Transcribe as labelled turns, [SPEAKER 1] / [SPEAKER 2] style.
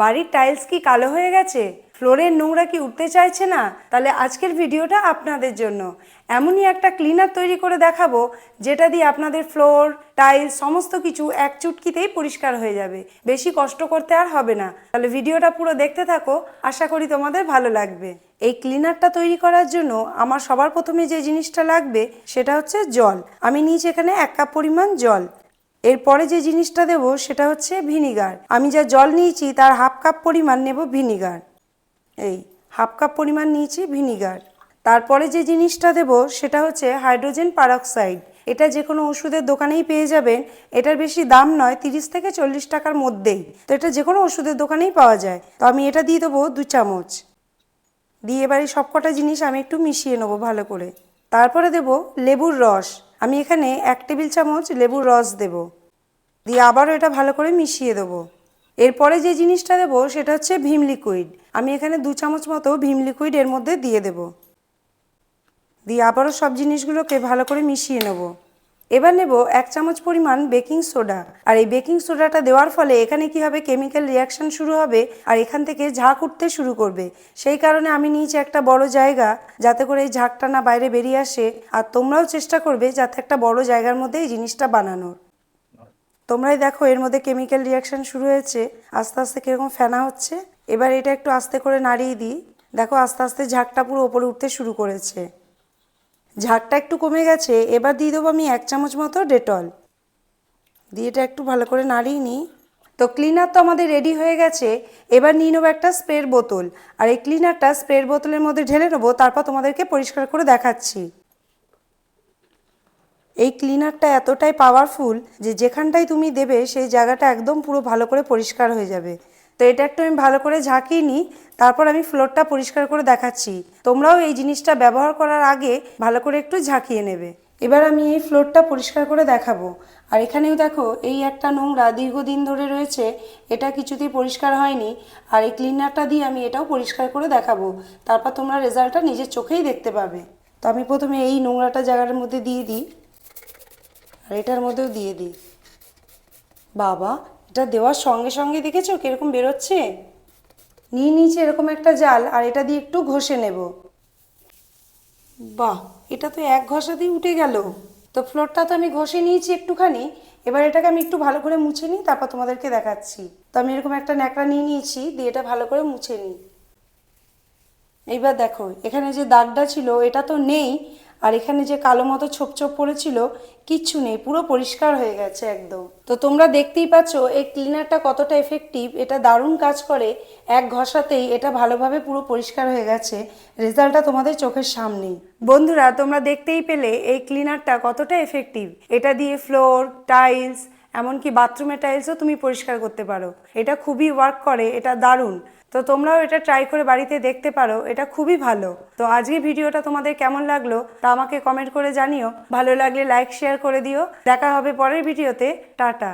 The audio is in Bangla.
[SPEAKER 1] বাড়ির টাইলস কি কালো হয়ে গেছে? ফ্লোরের নোংরা কি উঠতে চাইছে না? তাহলে আজকের ভিডিওটা আপনাদের জন্য। এমনই একটা ক্লিনার তৈরি করে দেখাবো, যেটা দিয়ে আপনাদের ফ্লোর টাইলস সমস্ত কিছু এক চুটকিতেই পরিষ্কার হয়ে যাবে। বেশি কষ্ট করতে আর হবে না। তাহলে ভিডিওটা পুরো দেখতে থাকো, আশা করি তোমাদের ভালো লাগবে। এই ক্লিনারটা তৈরি করার জন্য আমার সবার প্রথমে যে জিনিসটা লাগবে, সেটা হচ্ছে জল। আমি নিয়েছি এখানে এক কাপ পরিমাণ জল। এরপরে যে জিনিসটা দেব সেটা হচ্ছে ভিনিগার। আমি যা জল নিয়েছি তার হাফ কাপ পরিমাণ নেব ভিনিগার। এই, হাফ কাপ পরিমাণ নিয়েছি ভিনিগার। তারপরে যে জিনিসটা দেব সেটা হচ্ছে হাইড্রোজেন পারক্সাইড। এটা যে কোনো ওষুধের দোকানেই পেয়ে যাবেন। এটার বেশি দাম নয়, তিরিশ থেকে চল্লিশ টাকার মধ্যেই। তো এটা যে কোনো ওষুধের দোকানেই পাওয়া যায়। তো আমি এটা দিয়ে দেবো দু চামচ। দিয়ে এবারে সবকটা জিনিস আমি একটু মিশিয়ে নেব ভালো করে। তারপরে দেব লেবুর রস। আমি এখানে এক টেবিল চামচ লেবুর রস দেব। দিয়ে আবারও এটা ভালো করে মিশিয়ে দেবো। এরপরে যে জিনিসটা দেবো সেটা হচ্ছে ভীম লিকুইড। আমি এখানে দু চামচ মতো ভীম লিকুইড এর মধ্যে দিয়ে দেব। দিয়ে আবারও সব জিনিসগুলোকে ভালো করে মিশিয়ে নেব। এবার নেব এক চামচ পরিমাণ বেকিং সোডা। আর এই বেকিং সোডাটা দেওয়ার ফলে এখানে কি হবে কেমিক্যাল রিয়াকশন শুরু হবে আর এখান থেকে ঝাঁক উঠতে শুরু করবে, সেই কারণে আমি নিয়েছি একটা বড় জায়গা যাতে করে এই ঝাঁকটা না বাইরে বেরিয়ে আসে। আর তোমরাও চেষ্টা করবে যাতে একটা বড় জায়গার মধ্যে এই জিনিসটা বানানোর। তোমরাই দেখো এর মধ্যে কেমিক্যাল রিয়াকশন শুরু হয়েছে, আস্তে আস্তে কীরকম ফেনা হচ্ছে। এবার এটা একটু আস্তে করে নাড়িয়ে দিই। দেখো আস্তে আস্তে ঝাঁকটা পুরো ওপরে উঠতে শুরু করেছে। ঝাঁকটা একটু কমে গেছে, এবার দিয়ে দেবো আমি এক চামচ মতো ডেটল। দিয়ে এটা একটু ভালো করে নাড়িয়ে নিই। তো ক্লিনার তো আমাদের রেডি হয়ে গেছে, এবার নিয়ে নেব একটা স্প্রের বোতল। আর এই ক্লিনারটা স্প্রের বোতলের মধ্যে ঢেলে নেব, তারপর তোমাদেরকে পরিষ্কার করে দেখাচ্ছি। এই ক্লিনারটা এতটাই পাওয়ারফুল যে যেখানটাই তুমি দেবে, সেই জায়গাটা একদম পুরো ভালো করে পরিষ্কার হয়ে যাবে। তো এটা একটু আমি ভালো করে ঝাঁকিয়ে নিই, তারপর আমি ফ্লোরটা পরিষ্কার করে দেখাচ্ছি। তোমরাও এই জিনিসটা ব্যবহার করার আগে ভালো করে একটু ঝাঁকিয়ে নেবে। এবার আমি এই ফ্লোরটা পরিষ্কার করে দেখাবো। আর এখানেও দেখো, এই একটা নোংরা দীর্ঘদিন ধরে রয়েছে, এটা কিছুতেই পরিষ্কার হয়নি। আর এই ক্লিনারটা দিয়ে আমি এটাও পরিষ্কার করে দেখাবো। তারপর তোমরা রেজাল্টটা নিজের চোখেই দেখতে পাবে। তো আমি প্রথমে এই নোংরাটা জায়গার মধ্যে দিয়ে দিই। আর এটার মধ্যেও দিয়ে দিই। বাবা এটা দেওয়ার সঙ্গে সঙ্গে দেখেছ কীরকম বেরোচ্ছে? নিয়ে নিয়েছি এরকম একটা জাল, আর এটা দিয়ে একটু ঘষে নেব। বাহ, এটা তো এক ঘষাতেই উঠে গেল। তো ফ্লোরটা তো আমি ঘষে নিয়েছি একটুখানি, এবার এটাকে আমি একটু ভালো করে মুছে নিই, তারপর তোমাদেরকে দেখাচ্ছি। তো আমি এরকম একটা ন্যাকড়া নিয়ে নিয়েছি, দিয়ে এটা ভালো করে মুছে নিই। এইবার দেখো, এখানে যে দাগটা ছিল, এটা তো নেই আর এখানে যে কালো মতো ছোপ ছোপ পড়েছিল, কিচ্ছু নেই, পুরো পরিষ্কার হয়ে গেছে একদম। তো তোমরা দেখতেই পাচ্ছ, এই ক্লিনারটা কতটা এফেক্টিভ এটা দারুণ কাজ করে, এক ঘষাতেই এটা ভালোভাবে পুরো পরিষ্কার হয়ে গেছে, রেজাল্টটা তোমাদের চোখের সামনেই। বন্ধুরা, তোমরা দেখতেই পেলে এই ক্লিনারটা কতটা এফেক্টিভ এটা দিয়ে ফ্লোর টাইলস এমনকি বাথরুমের টাইলসও তুমি পরিষ্কার করতে পারো। এটা খুবই ওয়ার্ক করে, এটা দারুণ। তো তোমরাও এটা ট্রাই করে বাড়িতে দেখতে পারো, এটা খুবই ভালো। তো আজকে ভিডিওটা তোমাদের কেমন লাগল তা আমাকে কমেন্ট করে জানিও। ভালো লাগলে লাইক শেয়ার করে দিও। দেখা হবে পরের ভিডিওতে। টাটা।